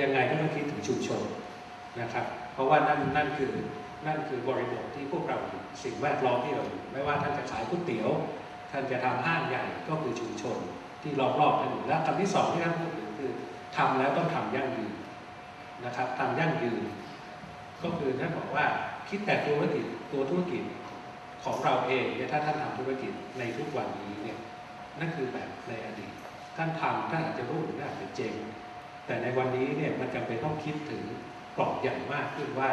ยังไงก็ต้องคิดถึงชุมชนนะครับ เพราะว่านั่นนั่นคือนั่นคือบริบทที่พวกเราสิ่งแวดล้อมที่เราอยู่ไม่ว่าท่านจะขายก๋วยเตี๋ยว ท่านจะทำห้างใหญ่ก็คือชุมชนที่รอบๆท่านอยู่และคำที่สองที่ท่านพูดถึงคือทำแล้วต้องทำยั่งยืนนะครับทำยั่งยืน ก็คือท่านบอกว่าคิดแต่ธุรกิจตัวธุรกิจของเราเองเนี่ยถ้าท่านทำธุรกิจในทุกวันนี้เนี่ยนั่นคือแบบในอดีต ท่านทำท่านอาจจะรุ่งหรืออาจจะเจ๊ง แต่ในวันนี้เนี่ยมันจำเป็นต้องคิดถึงกรอบใหญ่มากขึ้นว่า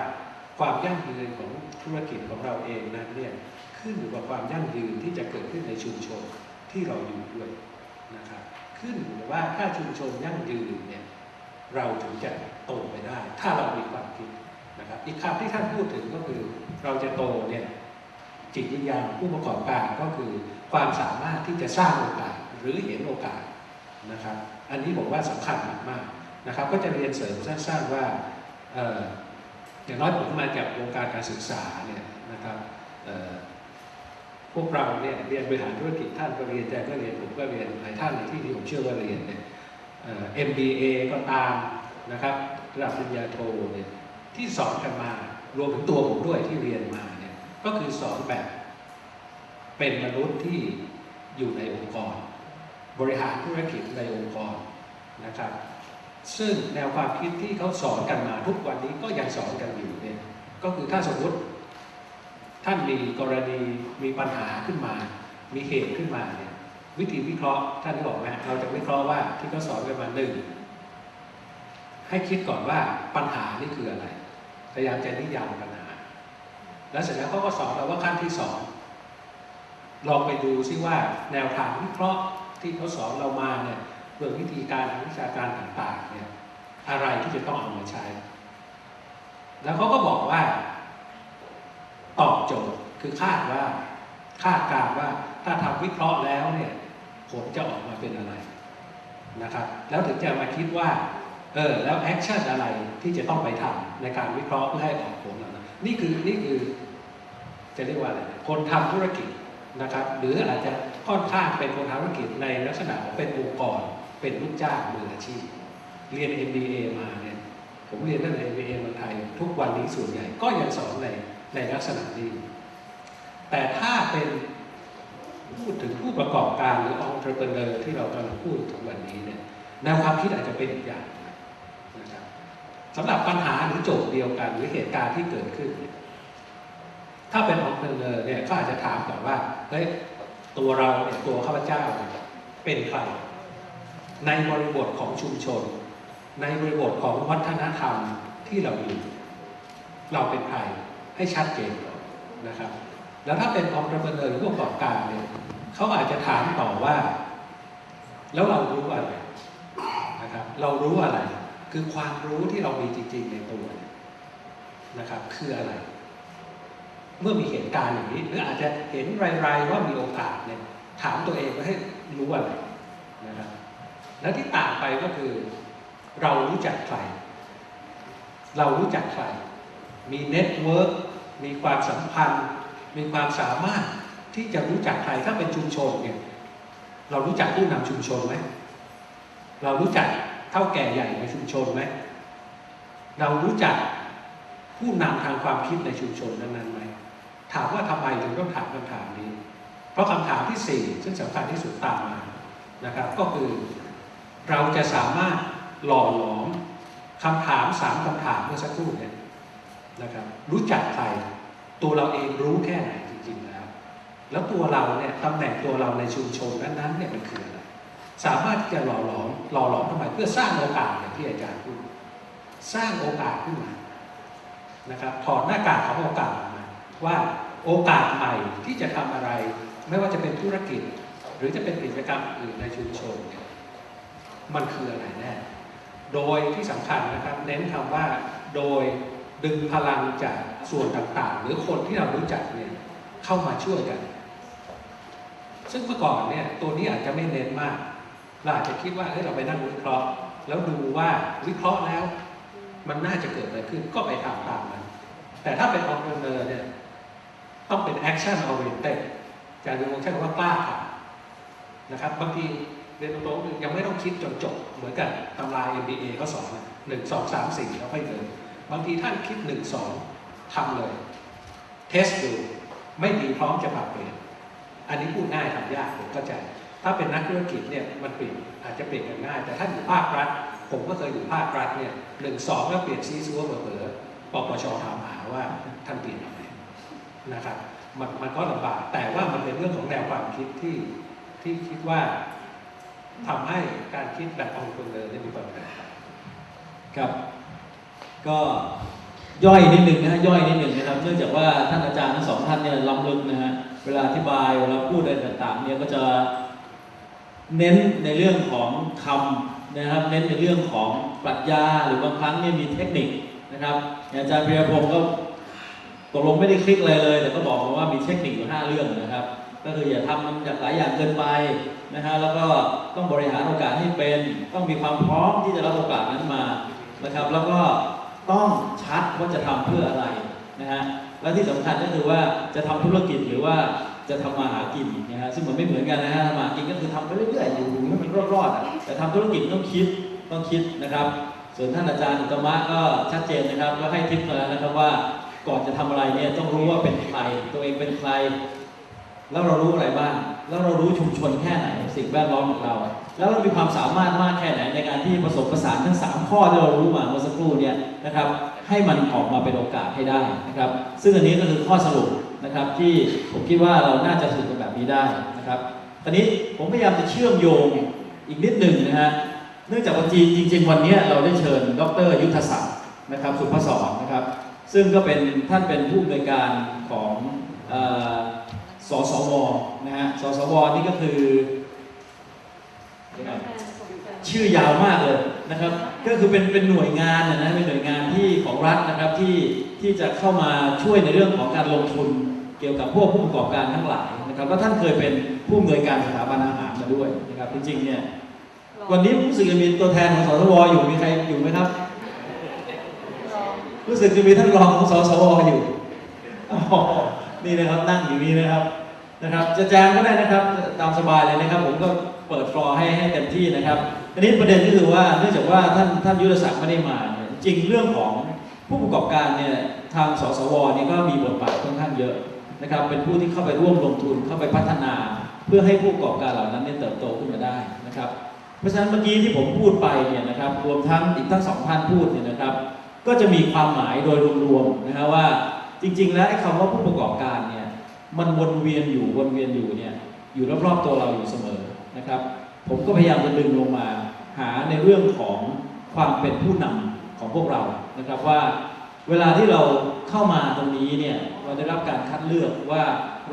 ความยั่งยืนของธุรกิจของเราเองนั้นเนี่ยขึ้นอยู่กับความยั่งยืนที่จะเกิดขึ้นในชุมชนที่เราอยู่ด้วยนะครับขึ้นอยู่กับว่าถ้าชุมชนยั่งยืนเนี่ยเราถึงจะโตไปได้ ถ้าเรามีความคิดนะครับอีกคำที่ท่านพูดถึงก็คือเราจะโตเนี่ยจิตวิญญาณผู้ประกอบการก็คือความสามารถที่จะสร้างโอกาสหรือเห็นโอกาสนะครับ อันนี้ผมว่าสำคัญมากๆ นะครับก็จะเรียนเสริมสั้นๆว่าอย่างน้อยผมมาจากวงการการศึกษาเนี่ยนะครับพวกเราเนี่ยเรียนบริหารธุรกิจท่านก็เรียนแต่ก็เรียนผมก็เรียนหลายท่านในที่ที่ผมเชื่อว่าเรียนเนี่ยเอ่อ MBA ก็ตามนะครับระดับปริญญาโทเนี่ยที่สอนกันมารวมถึงตัวผมด้วยที่เรียนมาเนี่ยก็คือสอนแบบเป็นมนุษย์ที่อยู่ในองค์กร บริหารธุรกิจในองค์กรนะครับ ซึ่งแนวความคิดที่เขาสอนกันมาทุกวันนี้ก็ยังสอนกันอยู่เนี่ยก็คือถ้าสมมติท่านมีกรณีมีปัญหาขึ้นมา มีเหตุขึ้นมาเนี่ยวิธีวิเคราะห์ท่านบอกไหมเราจะวิเคราะห์ว่าที่เขาสอนกันมาหนึ่งให้คิดก่อนว่าปัญหานี่คืออะไร พยายามจะนิยามปัญหา แล้วเสร็จแล้วเขาก็สอนเราว่าขั้นที่สองลองไปดูซิว่าแนวทางวิเคราะห์ที่เขาสอนเรามาเนี่ย เรื่องวิธีการทางวิชาการต่างๆเนี่ยอะไรที่จะต้องเอามาใช้ แล้วเขาก็บอกว่าตอบโจทย์คือคาดว่าคาดการณ์ว่าถ้าทำวิเคราะห์แล้วเนี่ยผลจะออกมาเป็นอะไรนะครับ แล้วถึงจะมาคิดว่าเออแล้วแอคชั่นอะไรที่จะต้องไปทำในการวิเคราะห์เพื่อให้ออกผลนั้นนี่คือนี่คือจะเรียกว่าอะไรคนทำธุรกิจนะครับ หรืออาจจะค่อนข้างเป็นคนทำธุรกิจในลักษณะของเป็นองค์กร เป็นลูกจ้างมืออาชีพ เรียน MBA มาเนี่ยผมเรียนตั้งแต่ MBA เมืองไทย ทุกวันนี้ส่วนใหญ่ก็ยังสอนในในลักษณะนี้แต่ถ้าเป็นพูดถึงผู้ประกอบการหรือ entrepreneur ที่เรากำลังพูดถึงวันนี้เนี่ยแนวความคิดอาจจะเป็นอีกอย่างนะครับสำหรับปัญหาหรือโจทย์เดียวกันหรือเหตุการณ์ที่เกิดขึ้น ถ้าเป็น entrepreneur เนี่ยก็อาจจะถามก่อนว่าเฮ้ยตัวเราเนี่ยตัวข้าพเจ้าเป็นใคร ในบริบทของชุมชน ในบริบทของวัฒนธรรมที่เราอยู่ เราเป็นใครให้ชัดเจนก่อนนะครับ แล้วถ้าเป็นองค์ประกอบหรือผู้ประกอบการเนี่ยเขาอาจจะถามต่อว่า แล้วเรารู้อะไรนะครับ เรารู้อะไร คือความรู้ที่เรามีจริง ๆ ในตัวเนี่ยนะครับ คืออะไร เมื่อมีเหตุการณ์อย่างนี้ หรืออาจจะเห็นรายๆว่ามีโอกาสเนี่ยถามตัวเองว่าให้รู้อะไรนะครับ แล้วที่ต่างไปก็คือ เรารู้จักใคร เรารู้จักใคร มีเน็ตเวิร์กมีความสัมพันธ์ มีความสามารถที่จะรู้จักใครถ้าเป็นชุมชนเนี่ยเรารู้จักผู้นำชุมชนไหมเรารู้จักเท่าแก่ใหญ่ในชุมชนไหมเรารู้จักผู้นำทางความคิดในชุมชนนั้นๆไหมถามว่าทำไมถึงต้องถามคำถามนี้ เพราะคำถามที่สี่ซึ่งสำคัญที่สุดตามมานะครับ ก็คือ เราจะสามารถหล่อหลอมคำถามสามคำถามเมื่อสักครู่เนี่ยนะครับรู้จักใครตัวเราเองรู้แค่ไหนจริงๆแล้ว แล้วตัวเราเนี่ยตำแหน่งตัวเราในชุมชนนั้นๆเนี่ยมันคืออะไรสามารถที่จะหล่อหลอมหล่อหลอมทำไมเพื่อสร้างโอกาสอย่างที่อาจารย์พูดสร้างโอกาสขึ้นมานะครับถอดหน้ากากของโอกาสออกมาว่าโอกาสใหม่ที่จะทำอะไร ไม่ว่าจะเป็นธุรกิจ หรือจะเป็นกิจกรรมอื่นในชุมชนเนี่ย มันคืออะไรแน่โดยที่สำคัญนะครับเน้นคำว่าโดยดึงพลังจากส่วนต่างๆ หรือคนที่เรารู้จักเนี่ยเข้ามาช่วยกัน ซึ่งเมื่อก่อนเนี่ยตัวนี้อาจจะไม่เน้นมากเราอาจจะคิดว่าเฮ้ยเราไปนั่งวิเคราะห์ แล้วดูว่าวิเคราะห์แล้ว มันน่าจะเกิดอะไรขึ้นก็ไปทำตามมันแต่ถ้าเป็น entrepreneur เนี่ยต้องเป็น action oriented อาจารย์วงใช้คำว่ากล้าทำนะครับบางที เรียนตรงๆยังไม่ต้องคิดจนจบ เหมือนกับตำรา MBA เขาสอนหนึ่งสองสามสี่แล้วค่อยเดินบางทีท่านคิดหนึ่งสองทำเลย เทสดูไม่ดีพร้อมจะปรับเปลี่ยนอันนี้พูดง่ายทำยากผมเข้าใจ ถ้าเป็นนักธุรกิจเนี่ยมันเปลี่ยนอาจจะเปลี่ยนกันง่าย แต่ถ้าอยู่ภาครัฐ ผมก็เคยอยู่ภาครัฐเนี่ยหนึ่งสองแล้วเปลี่ยนซีซัวเผลอๆปปชถามหาว่าท่านเปลี่ยนทำไมนะครับมันมันก็ลำบากแต่ว่ามันเป็นเรื่องของแนวความคิดที่ที่คิดว่า ทำให้การคิดแบบองค์คนเดินได้มีความแตกต่างครับ ก็ย่อยนิดหนึ่งนะฮะย่อยนิดหนึ่งนะครับ เนื่องจากว่าท่านอาจารย์ทั้งสองท่านเนี่ยล้ำลึกนะฮะเวลาอธิบายเวลาพูดอะไรต่างๆเนี่ยก็จะเน้นในเรื่องของคำนะครับ เน้นในเรื่องของปรัชญาหรือบางครั้งเนี่ยมีเทคนิคนะครับอาจารย์เพิรพงศ์ก็ตกลงไม่ได้คลิกอะไรเลย แต่ก็บอกมาว่ามีเทคนิคอยู่ห้าเรื่องนะครับ ก็คืออย่าทำมันจากหลายอย่างเกินไปนะฮะแล้วก็ต้องบริหารโอกาสให้เป็น ต้องมีความพร้อมที่จะรับโอกาสนั้นมานะครับ แล้วก็ต้องชัดว่าจะทำเพื่ออะไรนะฮะและที่สำคัญก็คือว่าจะทำธุรกิจหรือว่าจะทำมาหากินนะฮะซึ่งมันไม่เหมือนกันนะฮะทำมาหากินก็คือทำไปเรื่อยๆอยู่ให้มันรอดๆอะแต่ทำธุรกิจต้องคิดต้องคิดนะครับ ส่วนท่านอาจารย์อุตมะก็ชัดเจนนะครับก็ให้ทิปมาแล้วนะครับว่าก่อนจะทำอะไรเนี่ยต้องรู้ว่าเป็นใครตัวเองเป็นใคร แล้วเรารู้อะไรบ้าง แล้วเรารู้ชุมชนแค่ไหน สิ่งแวดล้อมของเรา แล้วเรามีความสามารถมากแค่ไหนในการที่ผสมผสานทั้ง 3 ข้อที่เรารู้มาเมื่อสักครู่เนี่ยนะครับ ให้มันออกมาเป็นโอกาสให้ได้นะครับ ซึ่งอันนี้ก็คือข้อสรุปนะครับที่ผมคิดว่าเราน่าจะสรุปกันแบบนี้ได้นะครับ ตอนนี้ผมพยายามจะเชื่อมโยงอีกนิดหนึ่งนะฮะ เนื่องจากวันจีนจริง ๆ วันนี้เราได้เชิญ ดรยุทธศักดิ์นะครับ สุภศรนะครับ ซึ่งก็เป็นท่านเป็นผู้อำนวยการของ สสวนะฮะสสวนี่ก็คือ ชื่อยาวมากเลยนะครับ ก็คือเป็นเป็นหน่วยงานนะนะเป็นหน่วยงานที่ของรัฐนะครับที่ที่จะเข้ามาช่วยในเรื่องของการลงทุนเกี่ยวกับพวกผู้ประกอบการทั้งหลายนะครับแล้วท่านเคยเป็นผู้อำนวยการสถาบันอาหารมาด้วยนะครับจริงๆเนี่ยวันนี้รู้สึกจะมีตัวแทนของสสวอยู่มีใครอยู่ไหมครับ รู้สึกจะมีท่านรองของสสวอยู่อ๋อนี่นะครับนั่งอยู่นี่นะครับ นะครับจะแจมก็ได้นะครับตามสบายเลยนะครับ ผมก็เปิดฟลอร์ให้ให้เต็มที่นะครับทีนี้ประเด็นก็คือว่าเนื่องจากว่าท่านท่านยุทธศักดิ์ไม่ได้มาเนี่ยจริงเรื่องของผู้ประกอบการเนี่ยทางสสวนี่ก็มีบทบาทค่อนข้างเยอะนะครับ เป็นผู้ที่เข้าไปร่วมลงทุนเข้าไปพัฒนา เพื่อให้ผู้ประกอบการเหล่านั้นเนี่ยเติบโตขึ้นมาได้นะครับ เพราะฉะนั้นเมื่อกี้ที่ผมพูดไปเนี่ยนะครับรวมทั้งอีกทั้งสองท่านพูดเนี่ยนะครับ ก็จะมีความหมายโดยรวมๆนะครับว่าจริง ๆ แล้วไอ้คำว่าผู้ประกอบการเนี่ย มันวนเวียนอยู่วนเวียนอยู่เนี่ยอยู่รอบๆตัวเราอยู่เสมอนะครับ ผมก็พยายามจะดึงลงมาหาในเรื่องของความเป็นผู้นำของพวกเรานะครับว่าเวลาที่เราเข้ามาตรงนี้เนี่ยเราได้รับการคัดเลือกว่า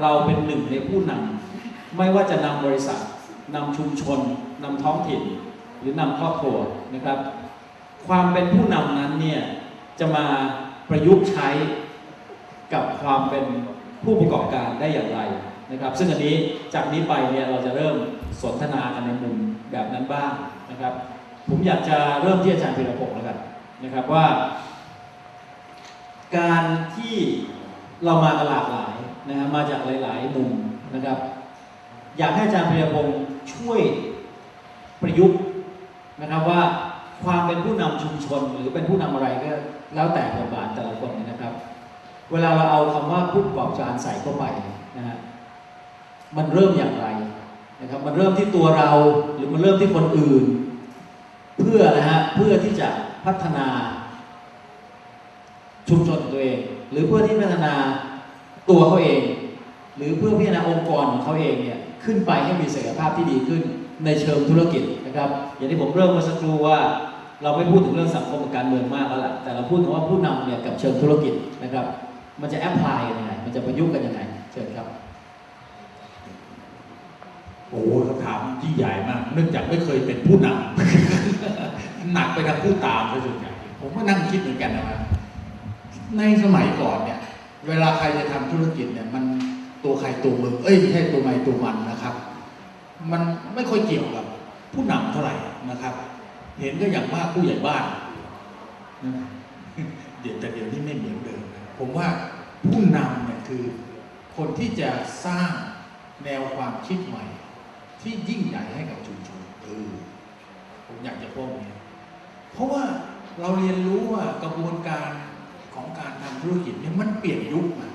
เราเป็นหนึ่งในผู้นำไม่ว่าจะนำบริษัทนำชุมชนนำท้องถิ่น หรือนำครอบครัวนะครับ ความเป็นผู้นำนั้นเนี่ยจะมาประยุกต์ใช้กับความเป็น ผู้ประกอบการได้อย่างไรนะครับ ซึ่งอันนี้จากนี้ไปเนี่ยเราจะเริ่มสนทนากันในมุมแบบนั้นบ้างนะครับ ผมอยากจะเริ่มที่อาจารย์พีรพงศ์แล้วกันนะครับว่า การที่เรามากันหลากหลายนะฮะมาจากหลายๆมุมนะครับ อยากให้อาจารย์พีรพงศ์ช่วยประยุกต์นะครับว่าความเป็นผู้นำชุมชนหรือเป็นผู้นำอะไรก็แล้วแต่บทบาทแต่ เวลาเราเอาคำว่าผู้ประกอบการใส่เข้าไปนะฮะมันเริ่มอย่างไรนะครับ มันเริ่มที่ตัวเราหรือมันเริ่มที่คนอื่น เพื่อนะฮะเพื่อที่จะพัฒนาชุมชนของตัวเอง หรือเพื่อที่พัฒนาตัวเขาเอง หรือเพื่อพัฒนาองค์กรของเขาเองเนี่ยขึ้นไปให้มีศักยภาพที่ดีขึ้นในเชิงธุรกิจนะครับ อย่างที่ผมเริ่มเมื่อสักครู่ว่าเราไม่พูดถึงเรื่องสังคมกับการเมืองมากแล้วแหละแต่เราพูดถึงว่าผู้นำเนี่ยกับเชิงธุรกิจนะครับ มันจะแอพพลายกันยังไง มันจะประยุกต์กันยังไง เชิญครับ โอ้โหคำถามที่ใหญ่มาก เนื่องจากไม่เคยเป็นผู้นำ หนักไปทางผู้ตามซะส่วนใหญ่ผมก็นั่งคิดเหมือนกันนะครับในสมัยก่อนเนี่ย เวลาใครจะทำธุรกิจเนี่ย มันตัวใครตัวมึงเอ้ยไม่ใช่ตัวใครตัวมันนะครับ มันไม่ค่อยเกี่ยวกับ ผู้นำเท่าไหร่นะครับ เห็นก็อย่างมากผู้ใหญ่บ้านนะเดี๋ยวแต่เดี๋ยวนี้ไม่เหมือนเดิม ผมว่าผู้นำเนี่ยคือคนที่จะสร้างแนวความคิดใหม่ ที่ยิ่งใหญ่ให้กับชุมชนเออผมอยากจะพูดอย่างนี้เพราะว่าเราเรียนรู้ว่ากระบวนการของการทำธุรกิจเนี่ยมันเปลี่ยนยุคมา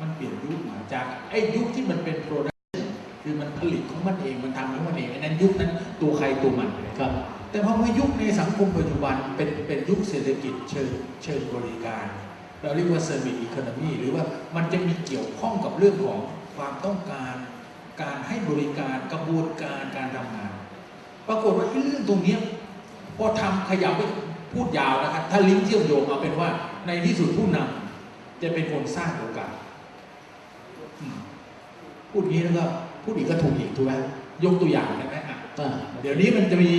มันเปลี่ยนยุคมาจากไอ้ยุคที่มันเป็นโปรดักชั่นคือมันผลิตของมันเองมันทำของมันเองไอ้นั้นยุคนั้นตัวใครตัวมันครับ แต่พอมายุคในสังคมปัจจุบันเป็นเป็นยุคเศรษฐกิจเชิงเชิงบริการ เราเรียกว่า service economy หรือว่ามันจะมีเกี่ยวข้องกับเรื่องของความต้องการ การให้บริการกระบวนการการทำงาน ปรากฏว่าไอ้เรื่องตรงเนี้ยพอทำขยับไปพูดยาวนะครับ ถ้าลิงก์เชื่อมโยงเอาเป็นว่าในที่สุดผู้นำจะเป็นคนสร้างโอกาสอืมพูดงี้แล้วก็พูดอีกก็ถูกอีกถูกไหมยกตัวอย่างได้ไหมอะอ่าเดี๋ยวนี้มันจะมี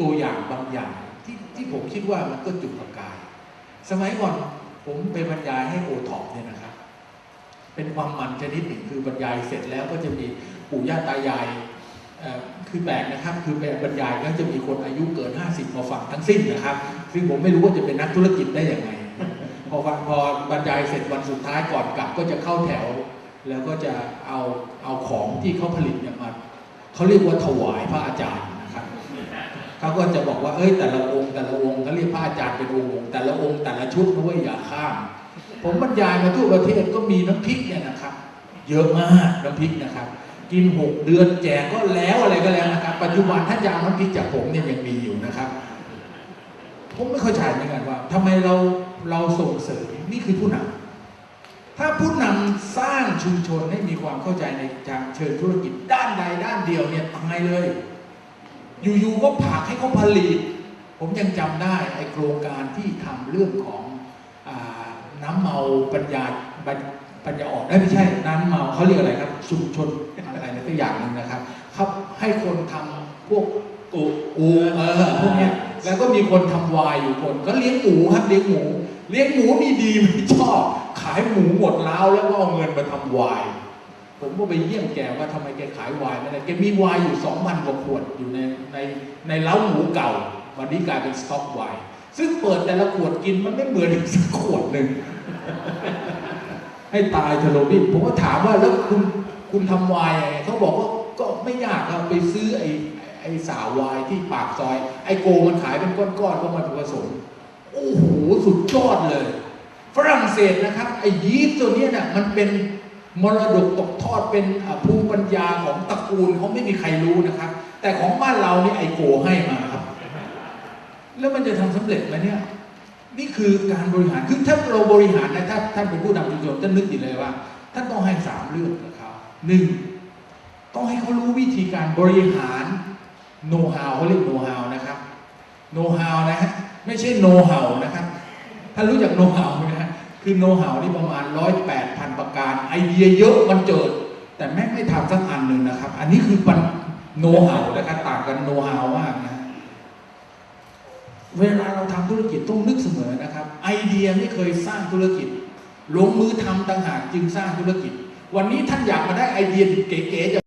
ตัวอย่างบางอย่างที่ที่ผมคิดว่ามันก็จุดประกาย สมัยก่อน ผมไปบรรยายให้โอท็อปเนี่ยนะครับ เป็นความมันชนิดหนึ่งคือบรรยายเสร็จแล้วก็จะมีปู่ย่าตายายคือแปลกนะครับ คือแบบบรรยายก็จะมีคนอายุเกิน 50มาฟังทั้งสิ้นนะครับ ซึ่งผมไม่รู้ว่าจะเป็นนักธุรกิจได้อยังไงพอฟังพอบรรยายเสร็จวันสุดท้ายก่อนกลับก็จะเข้าแถว แล้วก็จะเอาเอาของที่เขาผลิตเนี่ยมาเขาเรียกว่าถวายพระอาจารย์ เขาก็จะบอกว่าเอ้ยแต่ละองค์แต่ละองค์เขาเรียกพระอาจารย์เป็นองค์แต่ละองค์แต่ละชุดนะเว้ยอย่าข้ามผมบรรยายมาทั่วประเทศก็มีน้ำพริกเนี่ยนะครับ เยอะมากน้ำพริกนะครับ กินหกเดือนแจกก็แล้วอะไรก็แล้วนะครับ ปัจจุบันถ้าจะเอาน้ำพริกจากผมเนี่ยยังมีอยู่นะครับ ผมไม่เข้าใจเหมือนกันว่าทำไมเราเราส่งเสริมนี่คือผู้นำถ้าผู้นำสร้างชุมชนให้มีความเข้าใจในทางเชิงธุรกิจด้านใดด้านเดียวเนี่ยตายเลย อยู่ๆก็ผลักให้เขาผลิต ผมยังจำได้ไอโครงการที่ทำเรื่องของอน้ำเมาปัญญาปัญญาอ่อนได้ไม่ใช่ น้ำเมาเขาเรียกอะไรครับชุมชนอะไรนะตัวอย่างหนึ่งนะครับเขาให้คนทำพวกอูอูเออพวกนี้แล้วก็มีคนทำวายอยู่คนก็เลี้ยงหมูครับเลี้ยงหมู เลี้ยงหมูนี่ดีไม่ชอบ ขายหมูหมดแล้วแล้วก็เอาเงินมาทำวาย ผมก็ไปเยี่ยมแกว่าทำไมแกขายวายไม่ได้แกมีวายอยู่สองพันกว่าขวดอยู่ในในในเล้าหมูเก่า วันนี้กลายเป็นสต็อกไวน์ซึ่งเปิดแต่ละขวดกินมันไม่เหมือนสักขวดหนึ่งให้ตายเทโลบินผมก็ถามว่าแล้วคุณคุณทำไวน์ยังไงเขาบอกว่าก็ไม่ยากครับไปซื้อไอ้ไอ้สาวไวน์ที่ปากซอย ไอ้โกมันขายเป็นก้อนๆก็มาผสมโอ้โหสุดยอดเลย ฝรั่งเศสนะครับไอ้ยีสต์ตัวเนี้ยน่ะมันเป็น มรดกตกทอดเป็นภูมิปัญญาของตระกูลเขาไม่มีใครรู้นะครับ แต่ของบ้านเรานี่ไอโกให้มาครับ แล้วมันจะทำสำเร็จไหมเนี่ย นี่คือการบริหารคือถ้าเราบริหารนะถ้าท่านเป็นผู้นำชุมชนท่านนึกอยู่เลยว่าท่านต้องให้สามเรื่องกับเขาหนึ่งต้องให้เขารู้วิธีการบริหารโน้ตฮาวเขาเรียกโน้ตฮาวนะครับโน้ตฮาวนะฮะไม่ใช่โน้ตฮาวนะครับท่านรู้จักโน้ตฮาว คือโน้ตฮาวนี่ประมาณร้อยแปดพันประการไอเดียเยอะมันเจิด แต่แม่งไม่ทำสักอันหนึ่งนะครับ อันนี้คือปันโน้ตฮาวนะครับต่างกันโน้ตฮาวมากนะเวลาเราทำธุรกิจต้องนึกเสมอนะครับ ไอเดียไม่เคยสร้างธุรกิจ ลงมือทำต่างหากจึงสร้างธุรกิจ วันนี้ท่านอยากมาได้ไอเดียเก๋ๆจะ